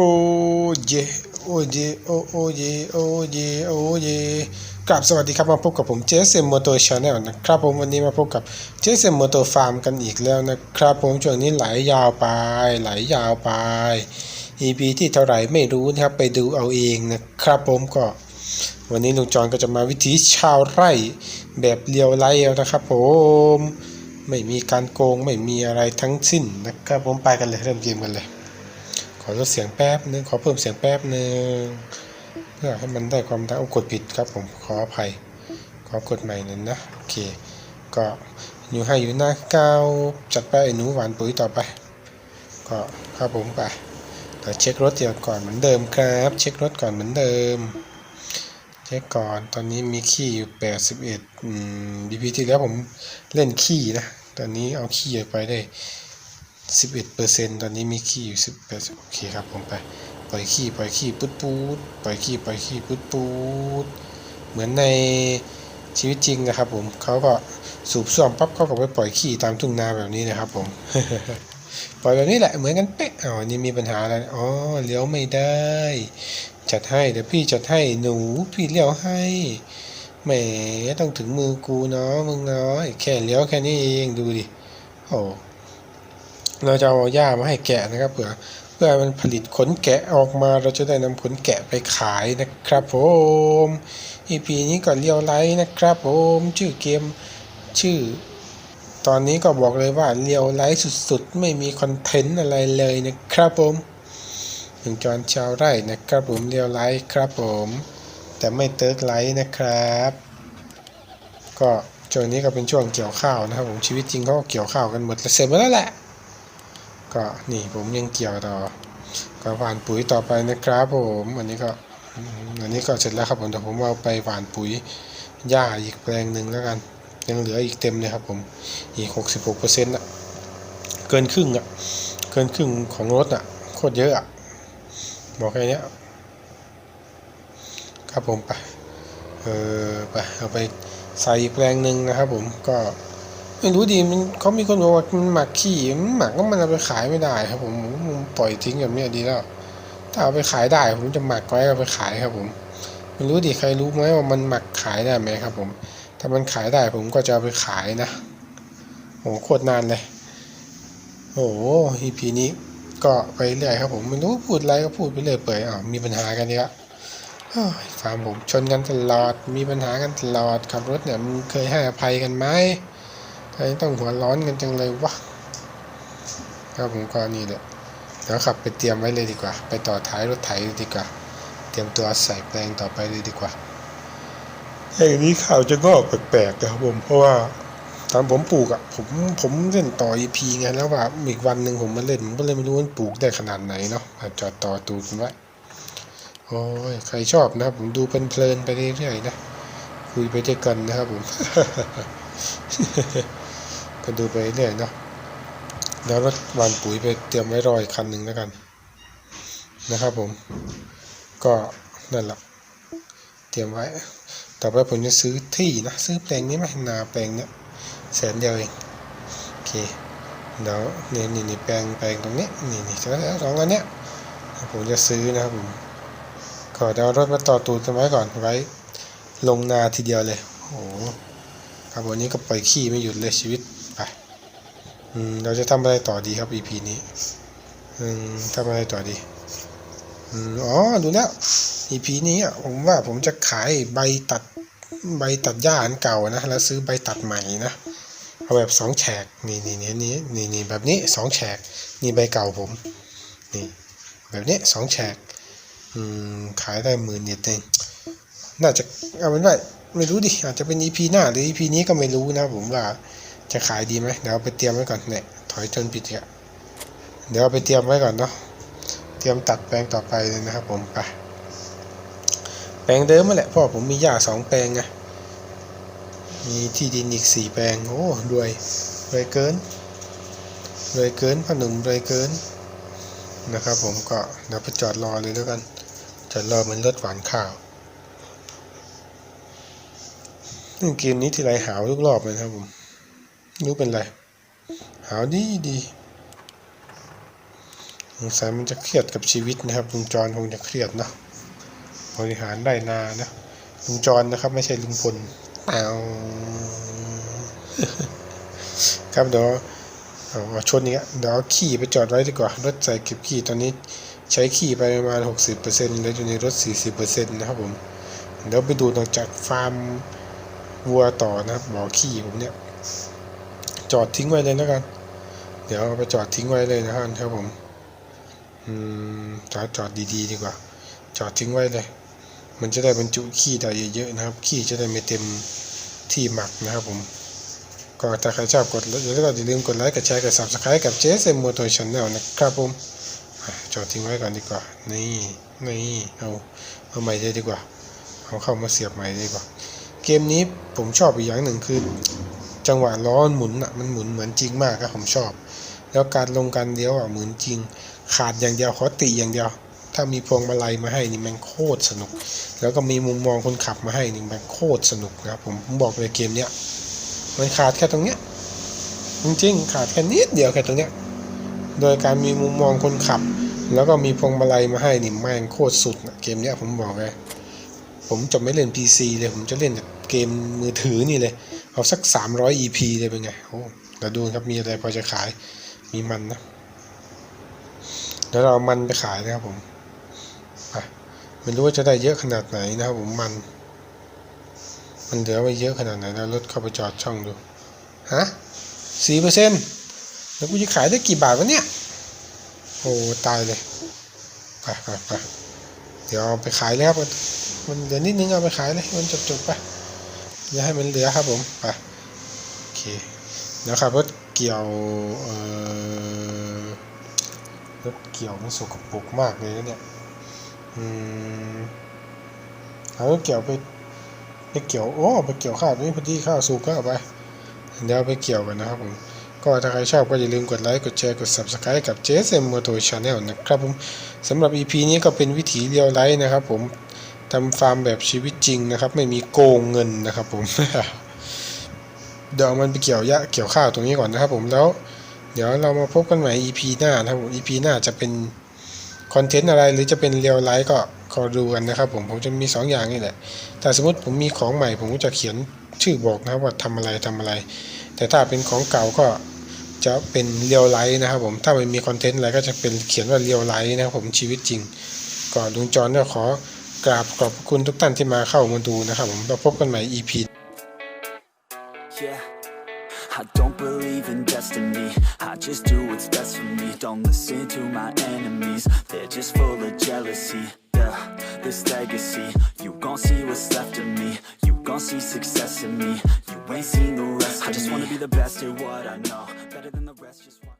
โอ้เยโอ้เยโอ้โอ้เยโอ้ยโอ้ยกราบสวัสดีครับมาพบกับผมเจสเซมโมโตชาแนลนะครับผมวันนี้มาพบกับเจสเซมโมโตฟาร์มกันอีกแล้วนะครับผมช่วงนี้ไหลยาวไปไหลยาวไป EP ที่เท่าไหร่ไม่รู้นะครับไปดูเอาเองนะครับผมก็ วันนี้ลุงจอนก็จะมาวิถีชาวไร่แบบเลียวไล่แล้วนะครับผมไม่มีการโกงไม่มีอะไรทั้งสิ้นนะครับผมไปกันเลยเริ่มเกมกันเลย อลดเสียงแป๊บนึงขอเพิ่มเสียงแป๊บนึงเพื่อให้มันได้ความดังกดผิดครับผมขออภัย ขอกดใหม่น่อยนะโอเค ก็อยู่ให้อยู่หน้าเก้าจัดไปไอ้หนูหวานปุ๋ยต่อไป ก็ครับผมไปแต่เช็ครถเดียวก่อนเหมือนเดิมครับ เช็ครถก่อนเหมือนเดิมเช็คก่อนตอนนี้มีขี้อยู่81อืม BP ที่แล้วผมเล่นขี้นะ ตอนนี้เอาขี้ไปได้ 11เปอร์เซ็นตอนนี้มีขี้อยู่18โอเคครับผมไปปล่อยขี้ปล่อยขี้ปุ๊ดปุ๊ดปล่อยขี้ปล่อยขี้ปุ๊ดปุ๊ดเหมือนในชีวิตจริงนะครับผมเขาก็สูบซ่วมปั๊บเขาก็ไปปล่อยขี้ตามทุ่งนาแบบนี้นะครับผมปล่อยแบบนี้แหละเหมือนกันเป๊ะอ๋อนี่มีปัญหาอะไรอ๋อเลี้ยวไม่ได้ จัดให้เดี๋ยวพี่จัดให้หนูพี่เลี้ยวให้แหมต้องถึงมือกูเนาะมึงเนาะแค่เลี้ยวแค่นี้เองดูดิโอ้ เราจะเอาหญ้ามาให้แกะนะครับ เผื่อเพื่อมันผลิตขนแกะออกมาเราจะได้นำขนแกะไปขายนะครับผม EP นี้ก็เลี้ยวไลท์นะครับผมชื่อเกมชื่อ ตอนนี้ก็บอกเลยว่าเลี้ยวไลท์สุดๆ ไม่มีคอนเทนต์อะไรเลยนะครับผมหนึ่งจอนชาวไร่นะครับผมเรียวไลท์ครับผม แต่ไม่เติร์กไลท์นะครับ ก็ช่วงนี้ก็เป็นช่วงเกี่ยวข้าวนะครับผมชีวิตจริงเขาก็เกี่ยวข้าวกันหมดเสร็จหมดแล้วแหละ ก็นี่ผมยังเกี่ยวต่อก็หว่านปุ๋ยต่อไปนะครับผมอันนี้ก็อันนี้ก็เสร็จแล้วครับผมแต่ผมเอาไปหว่านปุ๋ยหญ้าอีกแปลงหนึ่งแล้วกันยังเหลืออีกเต็มเลยครับผมอีก 66เปอร์เซ็นต์ะเกินครึ่งอะเกินครึ่งของรถอะโคตรเยอะอะบอกแค่เนี้ยครับผมไปเออไปเอาไปใส่อีกแปลงหนึ่งนะครับผมก็ ไม่รู้ดีมันเขามีคนบอกว่ามันหมักขี้มันหมักก็มันเอาไปขายไม่ได้ครับผมผมปล่อยทิ้งแบบนี้ดีแล้ว ถ้าเอาไปขายได้ ผมจะหมักไว้เอาไปขายครับผมไม่รู้ดิใครรู้ไหมว่ามันหมักขายได้ไหมครับ ผม ถ้ามันขายได้ผมก็จะเอาไปขายนะโหโคตรนานเลยโอ้โห EP นี้ก็ไปเรื่อยครับผมไม่รู้พูดอะไรก็พูดไปเรื่อยเปื่อยอ้าวมีปัญหากันเยอะเฮ้ยฟาร์มผมชนกันตลอดมีปัญหากันตลอดขับรถเนี่ยมึงเคยให้อภัยกันไหม ทำไมต้องหัวร้อนกันจังเลยวะครับผมก็นี่แหละเดี๋ยวขับไปเตรียมไว้เลยดีกว่า ไปต่อท้ายรถไถดีกว่า เตรียมตัวใส่แปลงต่อไปเลยดีกว่าอย่างนี้ข่าวจะงอกแปลกๆนะครับผมเพราะว่าตอนผมปลูกอะผมผมเล่นต่อ EP ไงแล้วว่าอีกวันหนึ่งผมมาเล่นผมก็เลยไม่รู้ว่าปลูกได้ขนาดไหนเนาะอาจอดต่อตูดมันไว้โอ้ยใครชอบนะครับผมดูเพลินๆไปเรื่อยๆนะ คุยไปด้วยกันนะครับผม ก็ดูไปเรื่อยเนาะแล้วรถหวานปุ๋ยไปเตรียมไว้รออีกคันหนึ่งแล้วกัน นะครับผม ก็นั่นแหละเตรียมไว้ ต่อไปผมจะซื้อที่นะ ซื้อแปลงนี้ไหมนาแปลงเนี้ยแสนเดียวเองโอเคเดี๋ยวนี่นี่นี่แปลงแปลงตรงนี้นี่นี่แล้วสองอันเนี้ยผมจะซื้อนะครับผมก็เดี๋ยวรถมาต่อตูดกันไว้ก่อนไว้ ลงนาทีเดียวเลยโอ้โหครับวันนี้ก็ปล่อยขี้ไม่หยุดเลยชีวิต เราจะทำอะไรต่อดีครับ EP นี้อืมทำอะไรต่อดีอืมอ๋อดูแล้ว EP นี้อะผมว่าผมจะขายใบตัดใบตัดหญ้าอันเก่านะแล้วซื้อใบตัดใหม่นะเอาแบบสองแฉกนี่นี่นี่นี่นี่นี่แบบนี้สองแฉกนี่ใบเก่าผมนี่แบบนี้สองแฉกอืมขายได้หมื่นนิดเองน่าจะเอาเป็นว่าไม่รู้ดิอาจจะเป็น EP หน้าหรือ EP นี้ก็ไม่รู้นะผมว่า จะขายดีไหมเดี๋ยวไปเตรียมไว้ก่อนเนี่ยถอยจนปิดอะเดี๋ยวไปเตรียมไว้ก่อนเนาะเตรียมตัดแปลงต่อไปเลยนะครับผมไปแปลงเดิมมาแหละพราะผมมีหญ้าสองแปลงไงมีที่ดินอีกสี่แปลงโอ้รวยรวยเกินรวยเกินพอหนุ่มรวยเกินนะครับผมก็เดี๋ยวไปจอดรอเลยแล้วกันจอดรอเหมือนรถหวานข้าวเกมนี้ทีไรหาวทุกรอบเลยครับผม รู้เป็นไร หาวดีดีสงสัยมันจะเครียดกับชีวิตนะครับลุงจรคงจะเครียดนะบริหารได้นานะลุงจรนะครับ ไม่ใช่ลุงพลเอาครับเดี๋ยวเอาชนนี้เดี๋ยวขี้ไปจอดไว้ดีกว่า รถใส่เก็บขี้ตอนนี้ใช้ขี้ไปประมาณ 60%แล้วอยู่ในรถ 40%นะครับผม เดี๋ยวไปดูนอกจากฟาร์มวัวต่อนะครับบ่อขี้ผมเนี่ย จอดทิ้งไว้เลยแล้วกัน เดี๋ยวเอาไปจอดทิ้งไว้เลยนะครับครับผมอืมจอดจอดดีๆดีกว่า จอดทิ้งไว้เลย มันจะได้บรรจุขี้ได้เยอะๆนะครับ ขี้จะได้ไม่เต็มที่หมักนะครับผม ก็ถ้าใครชอบกดแล้วก็อย่าลืมกดไลค์ กดแชร์ กด subscribe กับ JSM Motor Channel นะครับผม จอดทิ้งไว้ก่อนดีกว่า นี่ นี่ เอาเอาใหม่เลยดีกว่า เอาเข้ามาเสียบใหม่ดีกว่า เกมนี้ผมชอบอีกอย่างหนึ่งคือ จังหวะล้อหมุนอะมันหมุนเหมือนจริงมากครับผมชอบ แล้วการลงการเลี้ยวอะเหมือนจริง ขาดอย่างเดียวขอติอย่างเดียว ถ้ามีพวงมาลัยมาให้นี่มันโคตรสนุก แล้วก็มีมุมมองคนขับมาให้นี่มันโคตรสนุกนะครับผมผมบอกเลยเกมเนี้ยมันขาดแค่ตรงเนี้ยจริงๆขาดแค่นิดเดียวแค่ตรงเนี้ยโดยการมีมุมมองคนขับ แล้วก็มีพวงมาลัยมาให้นี่แม่งโคตรสุดนะเกมเนี้ยผมบอกเลยผมจะไม่เล่น PC เลยผมจะเล่นเกมมือถือนี่เลย เอาสัก 300 EP เลยเป็นไงโอ้เดี๋ยวดูครับมีอะไรพอจะขายมีมันนะเดี๋ยวเรามันไปขายนะครับผมไปไม่รู้ว่าจะได้เยอะขนาดไหนนะครับผมมัน มันเหลือไว้เยอะขนาดไหนแล้วรถเข้าไปจอดช่องดูฮะสี่เปอร์เซ็นต์แล้วกูจะขายได้กี่บาทวะเนี่ยโอ้ตายเลยไปไปไปเดี๋ยวเอาไปขายเลยครับมันเหลือนิดนึงเอาไปขายเลยมันจบจบไป อย่าให้มันเหลือครับผมไปโอเคเดี๋ยวขับรถเกี่ยวเอ่อรถเกี่ยวมันสกปรกมากเลยนะเนี่ยอืมเอารถเกี่ยวไปไปเกี่ยวโอ้ไปเกี่ยวข้าวนี่พอดีข้าวสุกก็เอาไปเดี๋ยวไปเกี่ยวกันนะครับผมก็ถ้าใครชอบก็อย่าลืมกดไลค์กดแชร์กด Subscribe กับ JSM Moto Channel นะครับผมสำหรับ EP นี้ก็เป็นวิถีเรียวไลฟ์นะครับผม ทำฟาร์มแบบชีวิตจริงนะครับ ไม่มีโกงเงินนะครับ ผม เดี๋ยวมันไปเกี่ยวหญ้าเกี่ยวข้าวตรงนี้ก่อนนะครับ ผมแล้ว เดี๋ยวเรามาพบกันใหม่ EP หน้านะครับผม EP หน้าจะเป็นคอนเทนต์อะไรหรือจะเป็นเรียวไลฟ์ก็ขอดูกันนะครับผมผมจะมี 2 อย่างนี่แหละ แต่สมมติผมมีของใหม่ ผมก็จะเขียนชื่อบอกนะครับว่าทำอะไรทำอะไร แต่ถ้าเป็นของเก่าก็จะเป็นเรียวไลฟ์นะครับผมถ้ามันมีคอนเทนต์อะไรก็จะเป็นเขียนว่าเรียวไลฟ์นะครับผมชีวิตจริง ก่อนลุงจอนก็ขอ กราบขอบคุณทุกท่านที่มาเข้ามาดูนะครับผมเราพบกันใหม่ EP Yeah. I don't believe in destiny. I just do what's best for me. Don't listen to my enemies. They're just full of jealousy. Yeah, this legacy. You gon' see what's left of me. You gon' see success in me. You ain't seen the rest. I just wanna be the best at what I know. Better than the rest. Just watch.